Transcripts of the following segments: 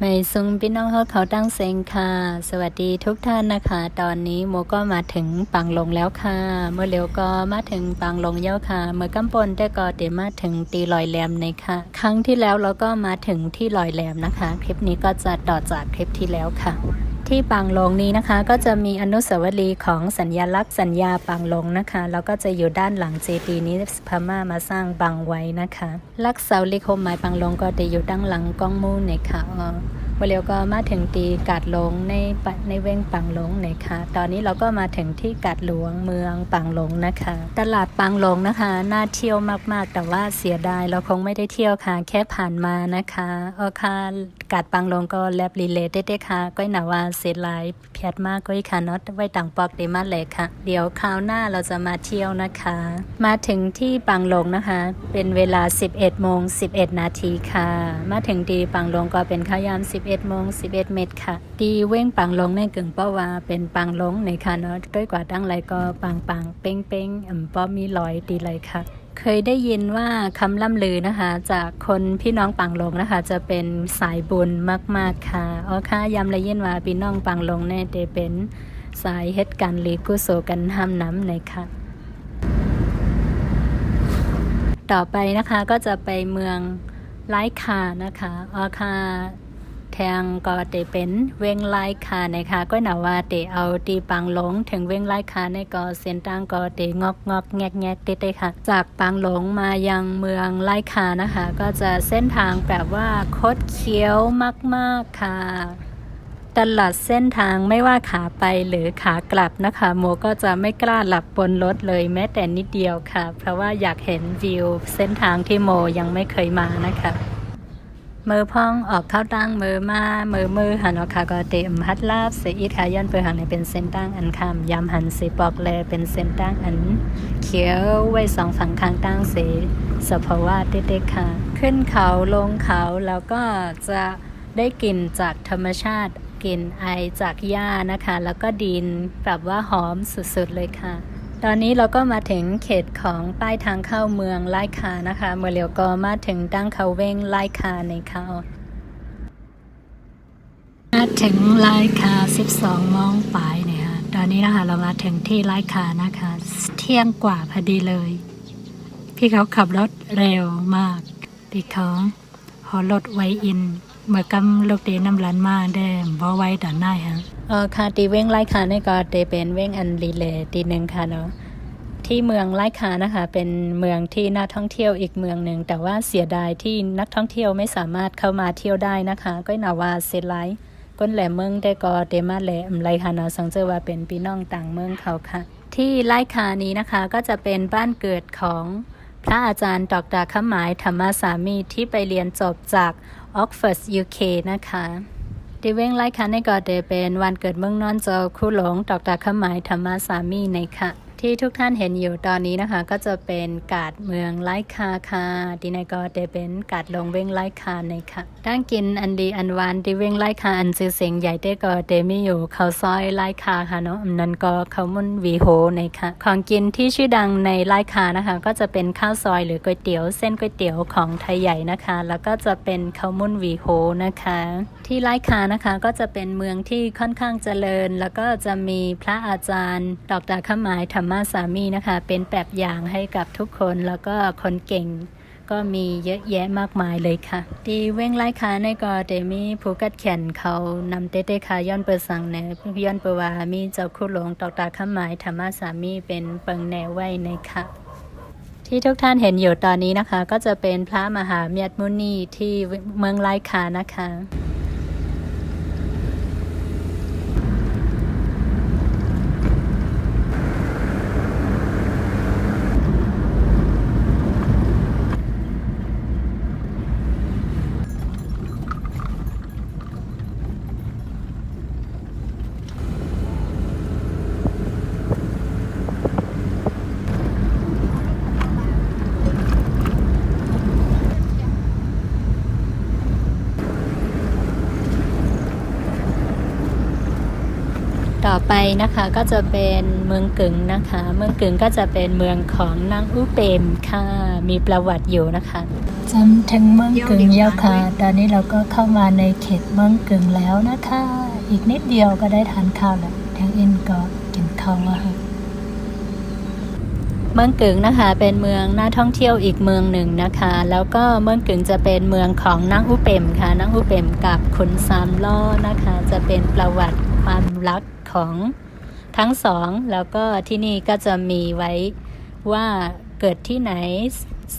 ไม่ซุงพี่น้องเขาเขาตั้งเซงค่ะ สวัสดีทุกท่านนะคะ ตอนนี้โมก็มาถึงปังลงแล้วค่ะ เมื่อเร็วก็มาถึงปังลงเย้าค่ะ เมื่อกำปนได้ก็เดี๋ยวมาถึงตีลอยแหลมในค่ะ ครั้งที่แล้วเราก็มาถึงที่ลอยแหลมนะคะ คลิปนี้ก็จะต่อจากคลิปที่แล้วค่ะที่ปางลงนี้นะคะ ก็จะมีอนุสาวรีย์ของสัญญลักษณ์สัญญาปางลงนะคะแล้วก็จะอยู่ด้านหลังเจดีย์นี้พม่ามาสร้างบังไว้นะคะ ลักษาลิโคมหมายปางลงก็จะอยู่ด้านหลังกล้องมูนเนี่ยค่ะอ๋อ วันเร็วก็มาถึงตีกาดหลงในปในเว้งปังหลงเนี่ยค่ะตอนนี้เราก็มาถึงที่กาดหลวงเมืองปังหลงนะคะ ตลาดปังหลงนะคะ น่าเที่ยวมากๆ แต่ว่าเสียดายเราคงไม่ได้เที่ยวค่ะ แค่ผ่านมานะคะเอคะกาดปังหลงก็แลบรีเลทได้ค่ะก็หนาว่าเสียหลายเพียดมากก็อีกค่ะนาะไว้ต่างปอกเดมาเลยค่ะ เดี๋ยวคราวหน้าเราจะมาเที่ยวนะคะ มาถึงที่ปังหลงนะคะ เป็นเวลา 11โมง11 นาทีค่ะ มาถึงดีปังหลงก็เป็นข้าวยาม11โมง11 เมตรค่ะ ดีเว้งปังลงในกึ่งเป้าว่าเป็นปังลงในค่ะเนาะด้วยกว่าตั้งไรก็ปังปังเป้งเป้งอ่ำป้อมีรอยดีเลยค่ะ เคยได้ยินว่าคำล่ำลือนะคะ จากคนพี่น้องปังลงนะคะ จะเป็นสายบุญมากๆค่ะอ๋อค่ะย้ำเลยยินว่าพี่น้องปังลงเนี่ยจะเป็นสายเฮ็ดกันหรือกุศกันห้ามน้ำในค่ะต่อไปนะคะก็จะไปเมืองไลคานะคะอ๋อค่ะ แทงก็เตเป็นเวงไลคานะคะก็หนาว่าเตเอาตีปังหลงถึงเวงไลคาในก็เส้นทางก็เตงอกงอกแงกแงกเตๆค่ะ จากปังหลงมายังเมืองไลคานะคะ ก็จะเส้นทางแบบว่าคดเคี้ยวมากๆค่ะตลอดเส้นทางไม่ว่าขาไปหรือขากลับนะคะ โมก็จะไม่กล้าหลับบนรถเลยแม้แต่นิดเดียวค่ะ เพราะว่าอยากเห็นวิวเส้นทางที่โมยังไม่เคยมานะคะ มือพองออกเข้าตั้งมือมามือมือหันออกขาก็เตมฮัดลาบเสียอีทขายันเปือหังในเป็นเส้นตั้งอันคำยำหันสีปอกแลเป็นเส้นตั้งอัน เขียวไว้สองฝั่งข้างตั้งเสีสภาวะเด็กๆค่ะ ขึ้นเขาลงเขาแล้วก็จะได้กลิ่นจากธรรมชาติกลิ่นไอจากหญ้านะคะ แล้วก็ดินแบบว่าหอมสุดๆเลยค่ะ ตอนนี้เราก็มาถึงเขตของป้ายทางเข้าเมืองไลคานะคะ เมื่อเร็วก็มาถึงตั้งเขาเว้งไลคาในเขามาถึงไลคา 12โมงปลายเนี่ยค่ะตอนนี้นะคะเรามาถึงที่ไลคานะคะ เที่ยงกว่าพอดีเลย พี่เขาขับรถเร็วมากพี่เขาหอรถไวอิน เมื่อกำลูกเดน้ำรันมาได้บ่ไว้ด่านหน้าฮะเออค่ะตีเว้งไล่คานี่ก็เตเป็นเว้งอันรีเลยตีหนึ่งค่ะเนาะที่เมืองไล่คานะคะ เป็นเมืองที่น่าท่องเที่ยวอีกเมืองหนึ่งแต่ว่าเสียดายที่นักท่องเที่ยวไม่สามารถเข้ามาเที่ยวได้นะคะ ก็นาว่าเซไลก้นแหลมเมืองได้ก็เดมาแหลมไรคานาสังเจอว่าเป็นพี่น้องต่างเมืองเขาค่ะ ที่ไล่คานี้นะคะก็จะเป็นบ้านเกิดของพระอาจารย์ดอกดาขมายธรรมสามีที่ไปเรียนจบจาก ออกฟอร์ด UK นะคะดิเว้งไล่คาในก็เดเป็นวันเกิดเมืองนอนเจ้าคู่หลงดอกตาขมายธรรมสามีในค่ะ ที่ทุกท่านเห็นอยู่ตอนนี้นะคะ ก็จะเป็นกาดเมืองไลคาค่ะดีนก็เดเป็นกาดลงเว้งไลคาในค่ะด้านกินอันดีอันวานดีเว้งไลคาอันชื่อเสียงใหญ่ได้ก็เดมีอยู่ข้าวซอยไลคาค่ะเนาะอันนั้นก็ข้าวมุนวีโฮในค่ะของกินที่ชื่อดังในไลคานะคะ ก็จะเป็นข้าวซอยหรือก๋วยเตี๋ยวเส้นก๋วยเตี๋ยวของไทยใหญ่นะคะ แล้วก็จะเป็นข้าวมุนวีโฮนะคะ ที่ไลคานะคะก็จะเป็นเมืองที่ค่อนข้างเจริญ แล้วก็จะมีพระอาจารย์ดอกดาขมายธรรมสามีนะคะ เป็นแบบอย่างให้กับทุกคนแล้วก็คนเก่งก็มีเยอะแยะมากมายเลยค่ะ ดีเว้งไลคาในก็เดมีผู้กัดแขนเขานำเตเต้คาย้อนเปิดสั่งเนย้อนเปดว่ามีเจ้าคู่หลวงดอกดาข้ามายธรรมสามีเป็นเปิงแนวไว้ในค่ะ ที่ทุกท่านเห็นอยู่ตอนนี้นะคะ ก็จะเป็นพระมหาเมียดมุนีที่เมืองไลคานะคะ ต่อไปนะคะก็จะเป็นเมืองกึ่งนะคะ เมืองกึ่งก็จะเป็นเมืองของนางอุเปมค่ะ มีประวัติอยู่นะคะจำถึงเมืองกึ่งแล้วค่ะ ตอนนี้เราก็เข้ามาในเขตเมืองกึ่งแล้วนะคะ อีกนิดเดียวก็ได้ทานข้าวแล้วทางอินก็กินข้าวแล้วค่ะเมืองกึ่งนะคะเป็นเมืองน่าท่องเที่ยวอีกเมืองหนึ่งนะคะ แล้วก็เมืองกึ่งจะเป็นเมืองของนางอุเปมค่ะนางอุเปมกับขุนสามล้อนะคะ จะเป็นประวัติความรัก ของทั้งสอง แล้วก็ที่นี่ก็จะมีไว้ว่าเกิดที่ไหน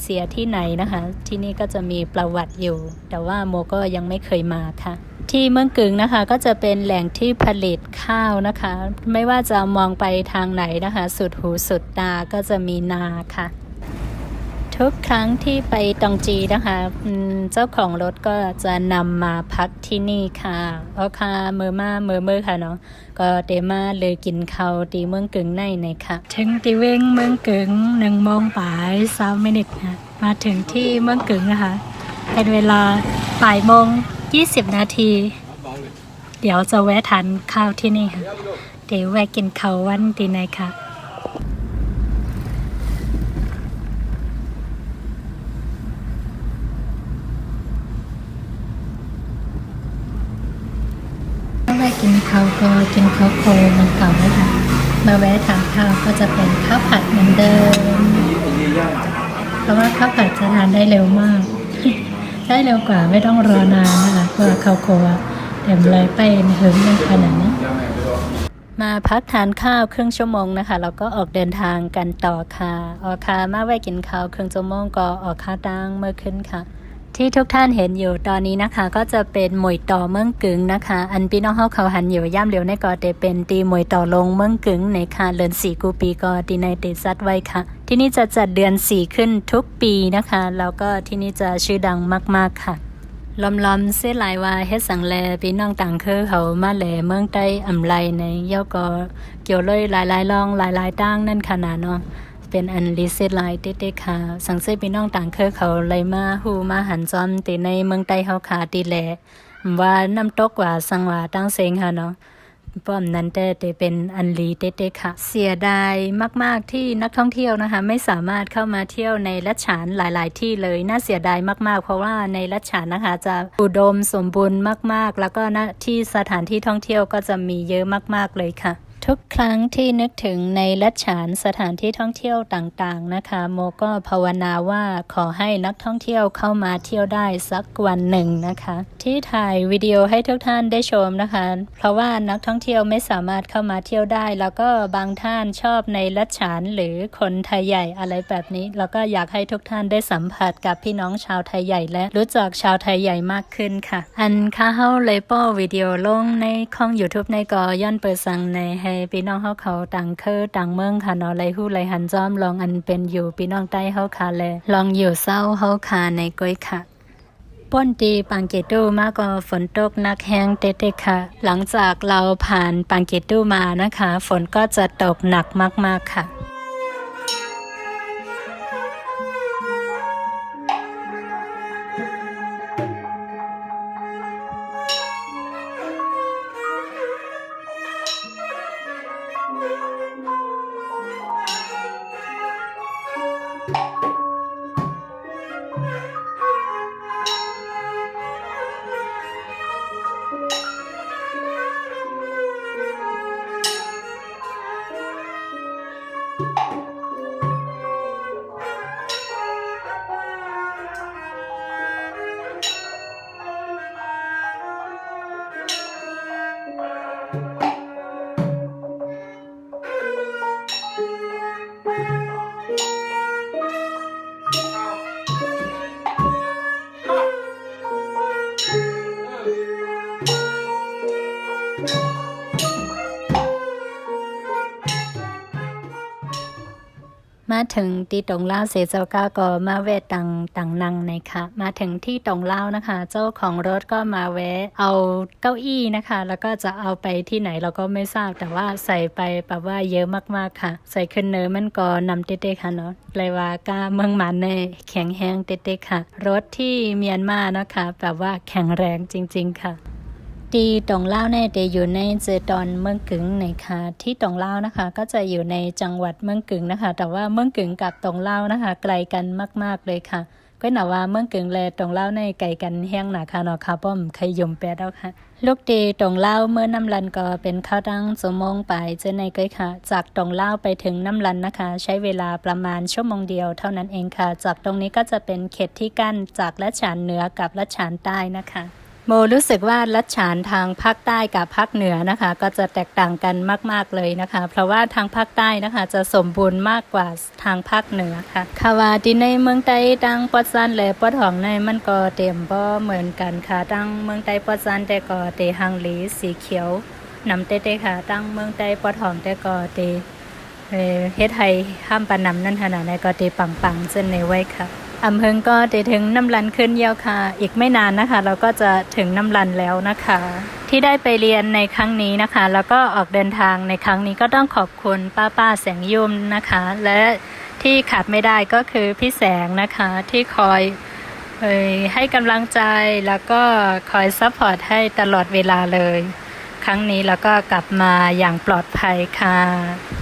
เสียที่ไหนนะคะ ที่นี่ก็จะมีประวัติอยู่ แต่ว่าโมก็ยังไม่เคยมาค่ะ ที่เมืองกึ่งนะคะก็จะเป็นแหล่งที่ผลิตข้าวนะคะ ไม่ว่าจะมองไปทางไหนนะคะ สุดหูสุดตาก็จะมีนาค่ะ ทุกครั้งที่ไปตองจีนะคะ เจ้าของรถก็จะนำมาพักที่นี่ค่ะเอาค่ะมือมาเมือมือค่ะเนาะก็เดมาเลยกินข้าวตีเมืองกึ่งในในค่ะ ถึงตีเวงเมืองกึ่งหนึ่งโมงป่ายสามมินิทค่ะมาถึงที่เมืองกึ่งนะคะ เป็นเวลาบ่ายโมงยี่สิบนาที เดี๋ยวจะแวะทานข้าวที่นี่ค่ะ เดี๋ยวแวะกินข้าววันดีในค่ะ ถ้า ข้าวก็กินข้าวโคเหมันเก่าเลยค่ะมาแวะทานข้าวก็จะเป็นข้าวผัดเหมือนเดิม เพราะว่าข้าวผัดจะทานได้เร็วมาก ได้เร็วกว่าไม่ต้องรอนานนะคะเพื่อข้าวโคอะเต็มเลยไปเหิมในขนาดนี้มาพักทานข้าวครึ่งชั่วโมงนะคะแล้วก็ออกเดินทางกันต่อค่ะออกค่ะมาแวะกินข้าวครึ่งชั่วโมงก็ออกค่าตังเมื่อขึ้นค่ะ ที่ทุกท่านเห็นอยู่ตอนนี้นะคะ ก็จะเป็นหมวยต่อเมืองกึ๋งนะคะ อันพี่น้องเฮาเขาหันอยู่ย่ำเหลียวในกอเตเป็นตีหมวยต่อลงเมืองกึ๋งในค่ะเดือนสี่กูปีก็ตีในเตซัดไว้ค่ะ ที่นี่จะจัดเดือนสี่ขึ้นทุกปีนะคะ แล้วก็ที่นี่จะชื่อดังมากๆค่ะลอมลอมๆเสียหลายว่าเฮ็ดสังแลพี่น้องต่างเคอเขามาแหลเมืองใต้อำไลในเย่าก็เกี่ยวเลยหลายๆลองหลายๆตั้งนั่นขนาดเนาะ เป็นอันลิเซตไลน์เด็กๆค่ะ สังเสพี่น้องต่างเคอเขาเลยมาฮูมาหันจอมติในเมืองใต้เฮาขาติแหลว่าน้ำตกว่าสังว่าตั้งเซงค่ะเนาะป้อมนั้นแต่แต่เป็นอันลีเด็กๆค่ะ เสียดายมาก ๆ ที่นักท่องเที่ยวนะคะ ไม่สามารถเข้ามาเที่ยวในลัดฉานหลาย ๆ ที่เลยน่าเสียดายมาก ๆ เพราะว่าในลัดฉานนะคะ จะอุดมสมบูรณ์มาก ๆ แล้วก็ที่สถานที่ท่องเที่ยวก็จะมีเยอะมาก ๆ เลยค่ะ ทุกครั้งที่นึกถึงในลัดฉานสถานที่ท่องเที่ยวต่างๆนะคะ โมก็ภาวนาว่าขอให้นักท่องเที่ยวเข้ามาเที่ยวได้สักวันหนึ่งนะคะ ที่ถ่ายวิดีโอให้ทุกท่านได้ชมนะคะ เพราะว่านักท่องเที่ยวไม่สามารถเข้ามาเที่ยวได้ แล้วก็บางท่านชอบในลัดฉานหรือคนไทยใหญ่อะไรแบบนี้ แล้วก็อยากให้ทุกท่านได้สัมผัสกับพี่น้องชาวไทยใหญ่และรู้จักชาวไทยใหญ่มากขึ้นค่ะ อันค่าเฮาเลยป้อวิดีโอลงในช่อง YouTube ในกอย้อนเปิดสั่งในให้พี่น้องเฮาเขาต่างเคอต่างเมืองค่ะเนาะไรฮู้ไรหันจอมลองอันเป็นอยู่พี่น้องใต้เฮาค่ะแลลองอยู่เศร้าเฮาค่ะในก้อยค่ะป้นตีปังเกตูมากกว่าฝนตกนักแห้งเตะๆค่ะ หลังจากเราผ่านปังเกตูมานะคะ ฝนก็จะตกหนักมากๆค่ะ มาถึงที่ตรงเล่าเสเจ้าก้าก็มาแวะตังตังนังในค่ะมาถึงที่ตรงเล่านะคะ เจ้าของรถก็มาแวะเอาเก้าอี้นะคะ แล้วก็จะเอาไปที่ไหนเราก็ไม่ทราบแต่ว่าใส่ไปแบบว่าเยอะมากๆค่ะ ใส่ขึ้นเนื้อมันก็นำเต๊ะๆค่ะเนาะเลยว่าก้าเมืองมันในแข็งแห้งเต๊ะๆค่ะ รถที่เมียนมานะคะแบบว่าแข็งแรงจริง ๆ ค่ะ ตีตรงเล่าวแน่เดอยู่ในเจตอนเมืองกึ๋งในค่ะที่ตรงเล่านะคะ ก็จะอยู่ในจังหวัดเมืองกึ๋งนะคะ แต่ว่าเมืองกึ๋งกับตรงเล่านะคะ ไกลกันมาก ๆเลยค่ะก็หนาว่าเมืองกึ่งแลตรงเล่าในไก่กันแห้งหนาคาเนาะค่ะป้อมใครยมแปดเอาค่ะลูกดีตรงเล่าเมื่อน้ำลันก็เป็นข้าวตั้งสมงไปเจอในก้อยค่ะ จากตรงเล่าไปถึงน้ำลันนะคะ ใช้เวลาประมาณชั่วโมงเดียวเท่านั้นเองค่ะ จากตรงนี้ก็จะเป็นเขตที่กั้นจากลัดฉานเหนือกับลัดฉานใต้นะคะ โมรู้สึกว่าลัดฉานทางภาคใต้กับภาคเหนือนะคะ ก็จะแตกต่างกันมาก ๆเลยนะคะ เพราะว่าทางภาคใต้นะคะจะสมบูรณ์มากกว่าทางภาคเหนือค่ะคาว่าที่ในเมืองใต้ตั้งปอดซันและปอดหองในมันก็เต็มบ่เหมือนกันค่ะตั้งเมืองใต้ปอดซันแต่ก็เตหังหลีสีเขียวนำเต้ๆค่ะตั้งเมืองใต้ปอดหองแต่ก็เตเฮ็ดให้ห้ามปานนำนั่นขนาดในก็เตปังๆเส้นในไว้ค่ะ อำเภอก็จะถึงน้ำรันขึ้นเยี่ยวค่ะ อีกไม่นานนะคะ เราก็จะถึงน้ำรันแล้วนะคะ ที่ได้ไปเรียนในครั้งนี้นะคะ แล้วก็ออกเดินทางในครั้งนี้ก็ต้องขอบคุณป้าป้าแสงยุ่มนะคะ และที่ขาดไม่ได้ก็คือพี่แสงนะคะที่คอยให้กำลังใจแล้วก็คอยซัพพอร์ตให้ตลอดเวลาเลย ครั้งนี้แล้วก็กลับมาอย่างปลอดภัยค่ะ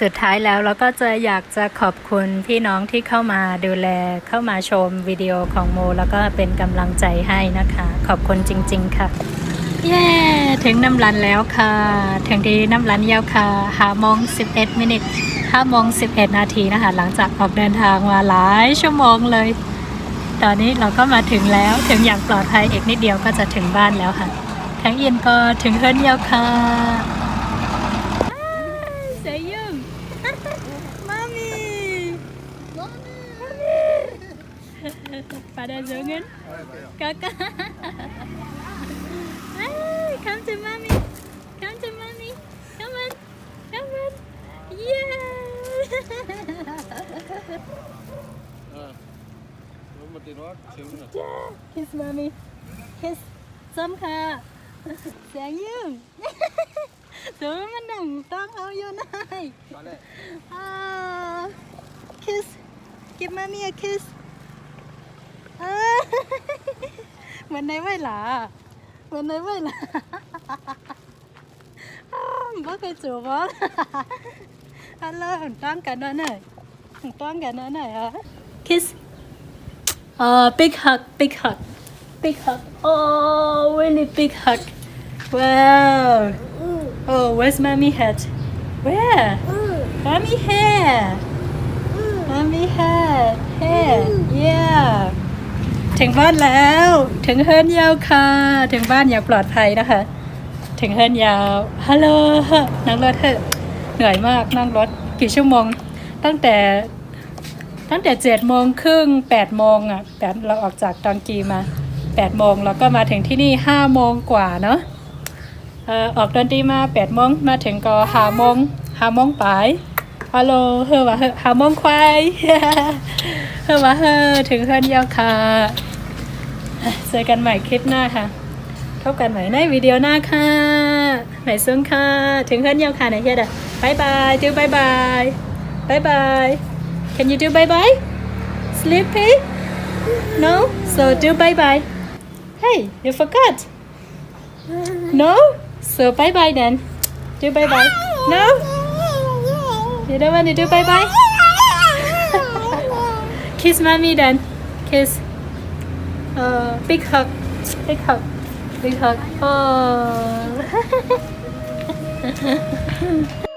สุดท้ายแล้วเราก็จะอยากจะขอบคุณพี่น้องที่เข้ามาดูแลเข้ามาชมวิดีโอของโม แล้วก็เป็นกำลังใจให้นะคะ ขอบคุณจริง ๆ ค่ะเย้ถึงน้ำรันแล้วค่ะ ถึงที่น้ำรันยาวค่ะหาโมง11มินิทห้าโมง11 นาทีนะคะ หลังจากออกเดินทางมาหลายชั่วโมงเลย ตอนนี้เราก็มาถึงแล้วถึงอย่างปลอดภัยอีกนิดเดียวก็จะถึงบ้านแล้วค่ะทั้งอินก็ถึงเฮิร์นยาวค่ะ jangan. Kakak. Hey, come to mommy. Come to mommy. Come on. Come on. Yeah. Vamos tirar, segunda. Kiss mommy. Kiss. ส้มค่ะแสงยืมตัวมันหนึ่งต้องเอาอยู่ไหน Vale. Ah, kiss. Give mommy a kiss. อ่าเหมือนในไวหลาเหมือนในไวหลาอ้าวบ่เคยจูบบ่ฮัลโหลต้องกันหน่อยหน่อยต้องกันหน่อยหน่อยฮะ kiss uh big hug big hug big hug oh really big hug wow oh where's mommy hat where mommy hair mommy hat hair yeah ถึงบ้านแล้ว ถึงเฮิร์นยาวค่ะ ถึงบ้านอย่างปลอดภัยนะคะ ถึงเฮิร์นยาว ฮัลโหลนั่งรถเถอะเหนื่อยมากนั่งรถกี่ชั่วโมง ตั้งแต่ตั้งแต่เจ็ดโมงครึ่งแปดโมงอะแปดเราออกจากตองกีมาแปดโมงเราก็มาถึงที่นี่ห้าโมงกว่าเนาะเออออกดนตรีมาแปดโมงมาถึงก็ห้าโมงห้าโมงปลาย ฮัลโหลเฮอว่าเฮอห้าโมงควายเฮอว่าเฮอถึงเฮือนยาวค่ะเจอกันใหม่คลิปหน้าค่ะพบกันใหม่ในวิดีโอหน้าค่ะไหนซึ้งค่ะ ถึงเฮือนยาวค่ะไหนเฮียดะบายบายจูบายบายบายบาย Can you do bye bye? Sleepy? No? So do bye bye. Hey, you forgot. No? So bye bye then. Do bye bye. No? You don't want to do bye bye? Kiss mommy then. Kiss. Uh, big hug. Big hug. Big hug. Oh.